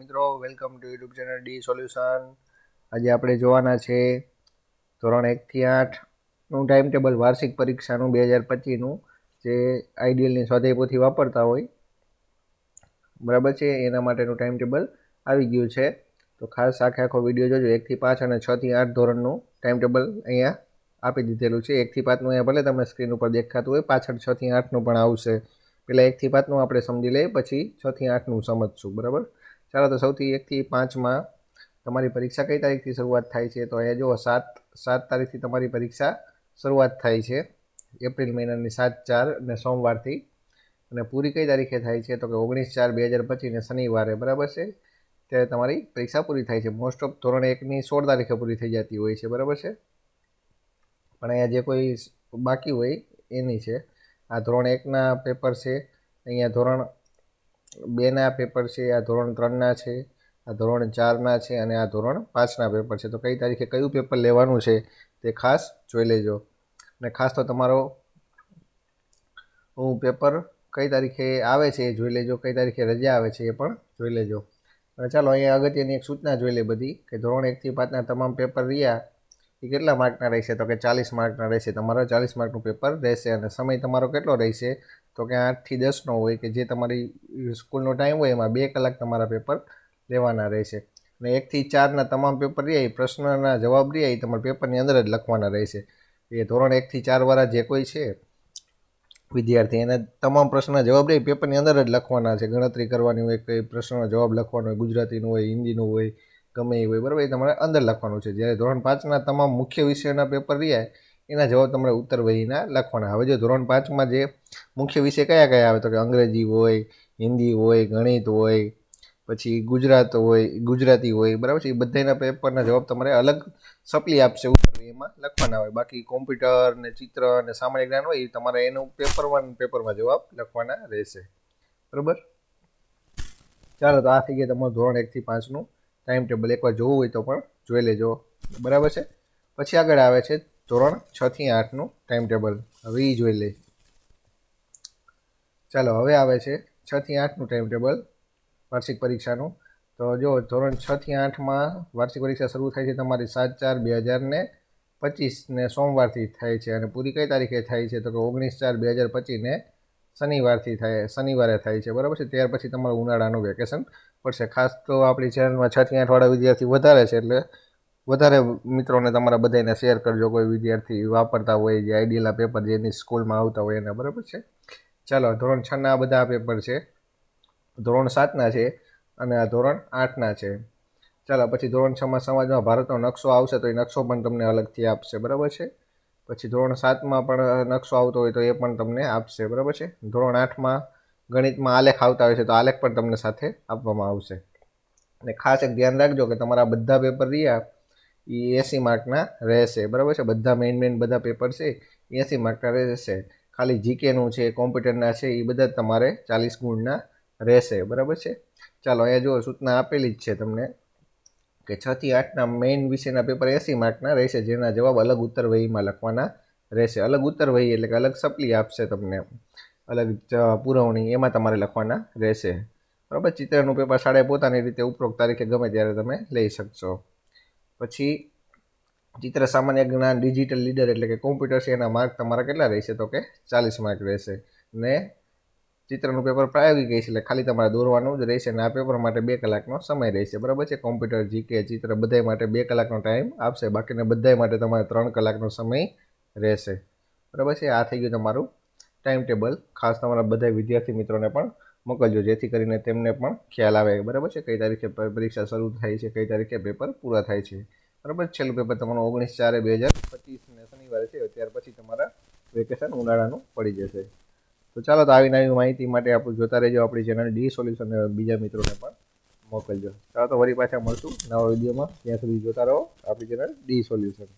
મિત્રો welcome to YouTube channel D solution આજે આપણે જોવાના છે ધોરણ એકથી આઠનું ટાઈમ ટેબલ વાર્ષિક પરીક્ષાનું બે હજાર પચીસનું જે આઈડિયલની સ્વાધ્યાય વાપરતા હોય. બરાબર છે? એના માટેનું ટાઈમ ટેબલ આવી ગયું છે. તો ખાસ આખે આખો વીડિયો જોજો. એકથી પાંચ અને છથી આઠ ધોરણનું ટાઈમ ટેબલ અહીંયા આપી દીધેલું છે. એકથી પાંચનું અહીંયા ભલે તમને સ્ક્રીન ઉપર દેખાતું હોય, પાછળ છથી આઠનું પણ આવશે. પહેલાં એકથી પાંચનું આપણે સમજી લઈએ, પછી છથી આઠનું સમજશું. બરાબર? ચાલો તો સૌથી એકથી પાંચમાં તમારી પરીક્ષા કઈ તારીખથી શરૂઆત થાય છે? તો અહીંયા જુઓ સાત સાત તારીખથી તમારી પરીક્ષા શરૂઆત થાય છે. એપ્રિલ મહિનાની સાત, ચાર અને સોમવારથી. અને પૂરી કઈ તારીખે થાય છે? તો કે ઓગણીસ, ચાર, બે હજાર પચીસને શનિવારે, બરાબર છે? ત્યારે તમારી પરીક્ષા પૂરી થાય છે. મોસ્ટ ઓફ ધોરણ એકની સોળ તારીખે પૂરી થઈ જતી હોય છે, બરાબર છે? પણ અહીંયા જે કોઈ બાકી હોય એની છે. આ ધોરણ એકના પેપર છે. અહીંયા ધોરણ બેના પેપર છે, આ ધોરણ ત્રણના છે, આ ધોરણ ચારના છે અને આ ધોરણ પાંચના પેપર છે. તો કઈ તારીખે કયું પેપર લેવાનું છે તે ખાસ જોઈ લેજો. અને ખાસ તો તમારો હું પેપર કઈ તારીખે આવે છે એ જોઈ લેજો, કઈ તારીખે રજા આવે છે એ પણ જોઈ લેજો. અને ચાલો અહીંયા અગત્યની એક સૂચના જોઈ લે બધી કે ધોરણ એકથી પાંચના તમામ પેપર રહ્યા કેટલા માર્કના રહેશે? તો કે ચાલીસ માર્કના રહેશે. તમારો ચાલીસ માર્કનું પેપર રહેશે અને સમય તમારો કેટલો રહેશે? તો કે આઠથી દસનો હોય કે જે તમારી સ્કૂલનો ટાઈમ હોય એમાં બે કલાક તમારા પેપર લેવાના રહેશે. અને એકથી ચારના તમામ પેપર રહ્યા એ પ્રશ્નના જવાબ રહ્યા એ તમારા પેપરની અંદર જ લખવાના રહેશે. એ ધોરણ એકથી ચારવાળા જે કોઈ છે વિદ્યાર્થી, એને તમામ પ્રશ્નના જવાબ રહે પેપરની અંદર જ લખવાના છે. ગણતરી કરવાની હોય કંઈ પ્રશ્નનો જવાબ લખવાનો હોય, ગુજરાતીનું હોય, હિન્દીનું હોય ગમે એ હોય, બરાબર? એ તમારે અંદર લખવાનું છે. જ્યારે ધોરણ પાંચના તમામ મુખ્ય વિષયના પેપર રહ્યા, એના જવાબ તમારે ઉત્તર વહીના લખવાના. હવે જો ધોરણ પાંચમાં જે મુખ્ય વિષય કયા કયા આવે? તો કે અંગ્રેજી હોય, હિન્દી હોય, ગણિત હોય, પછી ગુજરાત હોય, ગુજરાતી હોય, બરાબર છે? એ બધાના પેપરના જવાબ તમારે અલગ સપ્લી આપશે ઉત્તર વહીમાં લખવાના હોય. બાકી કોમ્પ્યુટર ને ચિત્ર ને સામાન્ય જ્ઞાન હોય, એ તમારે એનું પેપર વન પેપરમાં જવાબ લખવાના રહેશે. બરાબર? ચાલો, તો આ થઈ ગયા તમારું ધોરણ એકથી પાંચનું ટાઈમ ટેબલ એકવાર જોવું હોય તો પણ જોઈ લેજો. બરાબર છે? પછી આગળ આવે છે ધોરણ છથી આઠનું ટાઈમ ટેબલ હવે એ જોઈ લે ચાલો, હવે આવે છે છથી આઠનું ટાઈમ ટેબલ વાર્ષિક પરીક્ષાનું. તો જો ધોરણ છથી આઠમાં વાર્ષિક પરીક્ષા શરૂ થાય છે તમારી સાત ચાર બે હજાર ને પચીસને સોમવારથી થાય છે. અને પૂરી કઈ તારીખે થાય છે? તો કે ઓગણીસ ચાર બે હજાર પચીસને શનિવારથી થાય, શનિવારે થાય છે. બરાબર છે? ત્યાર પછી તમારું ઉનાળાનું વેકેશન પડશે. ખાસ તો આપણી ચેનલમાં છથી આઠવાળા વિદ્યાર્થી વધારે છે એટલે વધારે મિત્રોને તમારા બધાને શેર કરજો. કોઈ વિદ્યાર્થી વાપરતા હોય, જે આઈડિયલના પેપર જેની સ્કૂલમાં આવતા હોય એના, બરાબર છે? ચાલો, ધોરણ છના આ બધા પેપર છે. ધોરણ સાતના છે અને આ ધોરણ આઠના છે. ચાલો, પછી ધોરણ છમાં સમાજમાં ભારતનો નકશો આવશે તો એ નકશો પણ તમને અલગથી આપશે, બરાબર છે? પછી ધોરણ સાતમાં પણ નકશો આવતો હોય તો એ પણ તમને આપશે, બરાબર છે? ધોરણ આઠમાં ગણિતમાં આલેખ આવતા હોય છે તો આલેખ પણ તમને સાથે આપવામાં આવશે. અને ખાસ એક ધ્યાન રાખજો કે તમારા બધા પેપર રહ્યા એ એસી માર્કના રહેશે. બરાબર છે? બધા મેઇન મેઇન બધા પેપર છે એંસી માર્કના રહેશે. ખાલી જીકેનું છે, કોમ્પ્યુટરના છે એ બધા તમારે ચાલીસ ગુણના રહેશે. બરાબર છે? ચાલો, અહીંયા જુઓ, સૂચના આપેલી જ છે તમને કે છથી આઠના મેઇન વિષયના પેપર એસી માર્કના રહેશે, જેના જવાબ અલગ ઉત્તર વહીમાં લખવાના રહેશે. અલગ ઉત્તર વહી એટલે કે અલગ સપ્લી આપશે તમને. અલગ પુરવણી એમાં તમારે લખવાના રહેશે. બરાબર? ચિત્રનું પેપર શાળાએ પોતાની રીતે ઉપરોક્ત તારીખે ગમે ત્યારે તમે લઈ શકશો. પછી, ચિત્ર સામાન્ય જ્ઞાન, ડિજિટલ લીડર એટલે કે કોમ્પ્યુટર છે, એના માર્ક તમારા કેટલા રહેશે? તો કે ચાલીસ માર્ક રહેશે. ને ચિત્રનું પેપર પ્રાયોગિક છે, એટલે ખાલી તમારે દોરવાનું જ રહેશે અને આ પેપર માટે બે કલાકનો સમય રહેશે. બરાબર છે? કોમ્પ્યુટર, જીકે, ચિત્ર બધા માટે બે કલાકનો ટાઈમ આપશે. બાકીના બધા માટે તમારે ત્રણ કલાકનો સમય રહેશે. બરાબર છે? આ થઈ ગયું તમારું ટાઈમ ટેબલ ખાસ તમારા બધા વિદ્યાર્થી મિત્રોને પણ મોકલજો, જેથી કરીને તેમને પણ ખ્યાલ આવે. બરાબર છે? કઈ તારીખે પરીક્ષા શરૂ થાય છે, કઈ તારીખે પેપર પૂરા થાય છે. બરાબર? છેલ્લું પેપર તમારું ઓગણીસ ચાર બે હજાર પચીસને શનિવારે છે, ત્યાર પછી તમારા વેકેશન ઉનાળાનું પડી જશે. તો ચાલો, તો આવી નવી માહિતી માટે આપણું જોતા રહેજો આપણી ચેનલ ડી સોલ્યુશન બીજા મિત્રોને પણ મોકલજો. ચાલો, તો વળી પાછા મળશું નવા વિડીયોમાં. ત્યાં સુધી જોતા રહો આપણી ચેનલ ડી સોલ્યુશન